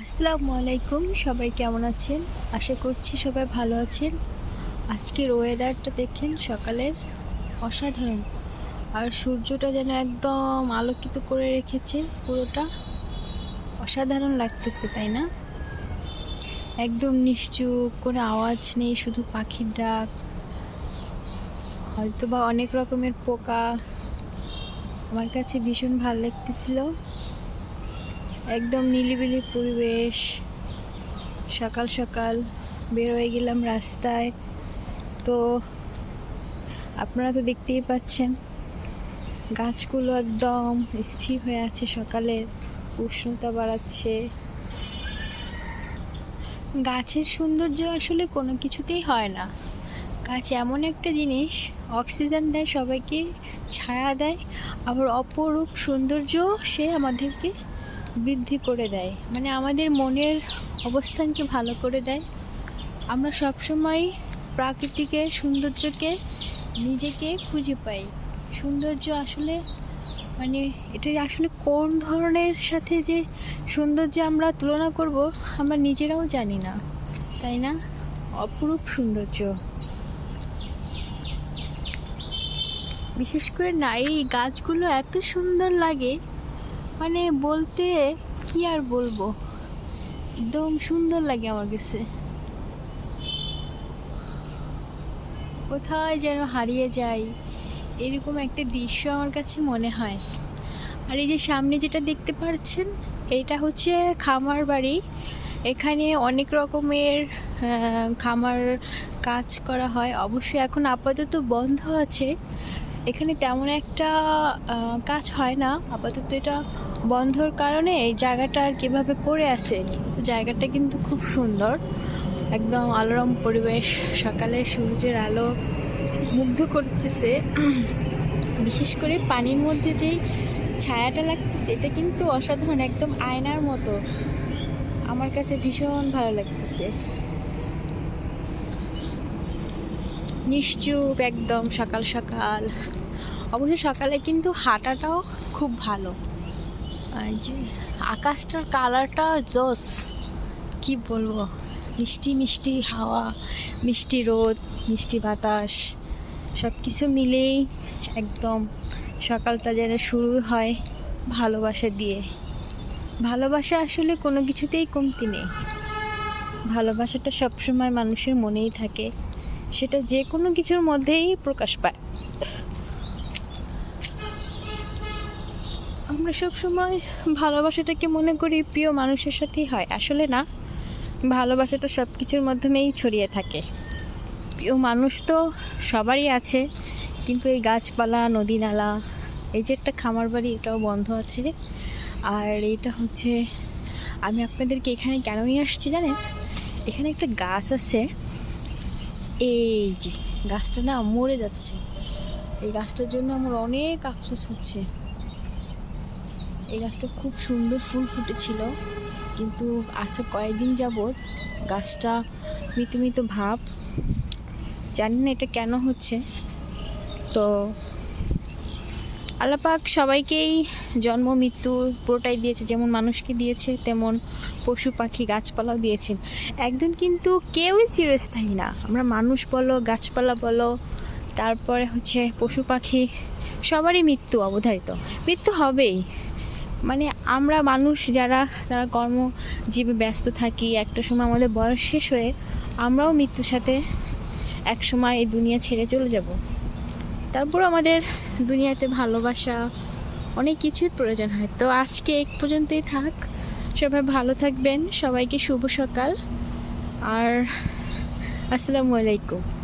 আসসালামু আলাইকুম, সবাই কেমন আছেন? আশা করছি সবাই ভালো আছেন। আজকের ওয়েদারটা দেখেন সকালের অসাধারণ। আর সূর্যটা যেন একদম আলোকিত করে রেখেছে, পুরোটা। অসাধারণ লাগতেছে, তাই না? একদম নিশ্চুপ, কোনো আওয়াজ নেই, শুধু পাখির ডাক। হয়তো বা অনেক রকমের পোকা। আমার কাছে ভীষণ ভালো লাগতেছিল। একদম নিলিবিলি পরিবেশ। সকাল সকাল বের হয়ে গেলাম রাস্তায়। তো আপনারা তো দেখতেই পাচ্ছেন, গাছগুলো একদম স্থির হয়ে আছে সকালের, উষ্ণতা বাড়াচ্ছে। গাছের সৌন্দর্য আসলে কোনো কিছুতেই হয় না। গাছ এমন একটা জিনিস, অক্সিজেন দেয় সবাইকে, ছায়া দেয়, আবার অপরূপ সৌন্দর্য সে আমাদেরকে বৃদ্ধি করে দেয়। মানে আমাদের মনের অবস্থানকে ভালো করে দেয়। আমরা সবসময় প্রাকৃতিকের সৌন্দর্যকে, নিজেকে খুঁজে পাই। সৌন্দর্য আসলে মানে এটা আসলে কোন ধরনের সাথে যে সৌন্দর্য আমরা তুলনা করব, আমরা নিজেরাও জানি না। তাই না? অপরূপ সৌন্দর্য। বিশেষ করে না, এই গাছগুলো এত সুন্দর লাগে মানে বলতে কি আর বলব? একদম সুন্দর লাগে আমার কাছে। কোথায় যেন হারিয়ে যাই, এরকম একটা দৃশ্য আমার কাছে মনে হয়। আর এই যে সামনে যেটা দেখতে পাচ্ছেন এটা হচ্ছে খামার বাড়ি। এখানে অনেক রকমের খামার কাজ করা হয়। অবশ্যই এখন আপাতত বন্ধ আছে। এখানে তেমন একটা কাজ হয় না। আপাতত এটা বন্ধর কারণে এই জায়গাটা আর কীভাবে পড়ে আছে, জায়গাটা কিন্তু খুব সুন্দর। একদম আলোড়ম পরিবেশ, সকালে সূর্যের আলো মুগ্ধ করতেছে। বিশেষ করে পানির মধ্যে যেই ছায়াটা লাগতেছে, এটা কিন্তু অসাধারণ, একদম আয়নার মতো। আমার কাছে ভীষণ ভালো লাগতেছে। নিশ্চুপ একদম সকাল সকাল। অবশ্য সকালে কিন্তু হাঁটাটাও খুব ভালো। যে আকাশটার কালারটা জোস। কি বলব? মিষ্টি মিষ্টি হাওয়া, মিষ্টি রোদ, মিষ্টি বাতাস সব কিছু মিলেই একদম সকালটা যেন শুরু হয় ভালোবাসা দিয়ে। ভালোবাসা আসলে কোনো কিছুতেই কমতি নেই। ভালোবাসাটা সবসময় মানুষের মনেই থাকে। সেটা যে কোনো কিছুর মধ্যেই প্রকাশ পায়। আমরা সব সময় ভালোবাসাটাকে মনে করি প্রিয় মানুষের সাথেই হয়। আসলে না, ভালোবাসাটা সব কিছুর মাধ্যমেই ছড়িয়ে থাকে। প্রিয় মানুষ তো সবারই আছে, কিন্তু এই গাছপালা নদী নালা এই যে একটা খামার বাড়ি, এটাও বন্ধ আছে। আর এইটা হচ্ছে, আমি আপনাদেরকে এখানে কেন নিয়ে আসছি জানেন? এখানে একটা গাছ আছে। এই যে গাছটা না মরে যাচ্ছে। এই গাছটার জন্য আমার অনেক আফসোস হচ্ছে। এই গাছটা খুব সুন্দর ফুল ফুটেছিল। কিন্তু আজকে কয়েকদিন যাবৎ গাছটা মৃত মৃত ভাব। জানি না এটা কেন হচ্ছে। তো আল্লাপাক সবাইকেই জন্ম, মৃত্যু পুরোটাই দিয়েছে। যেমন মানুষকে দিয়েছে, তেমন পশু পাখি, গাছপালাও দিয়েছেন একদিন কিন্তু কেউই চিরস্থায়ী না। আমরা মানুষ বলো, গাছপালা বলো, তারপরে হচ্ছে পশু পাখি, সবারই মৃত্যু অবধারিত। মৃত্যু হবেই। মানে আমরা মানুষ যারা তারা কর্মজীবী ব্যস্ত থাকি, একটা সময় আমাদের বয়স শেষ হয়ে আমরাও মৃত্যুর সাথে এক সময় এই দুনিয়া ছেড়ে চলে যাব। তারপর আমাদের দুনিয়াতে ভালোবাসা অনেক কিছুর প্রয়োজন হয়। তো আজকে এক পর্যন্তই থাক। সবাই ভালো থাকবেন। সবাইকে শুভ সকাল। আর আসসালামু আলাইকুম।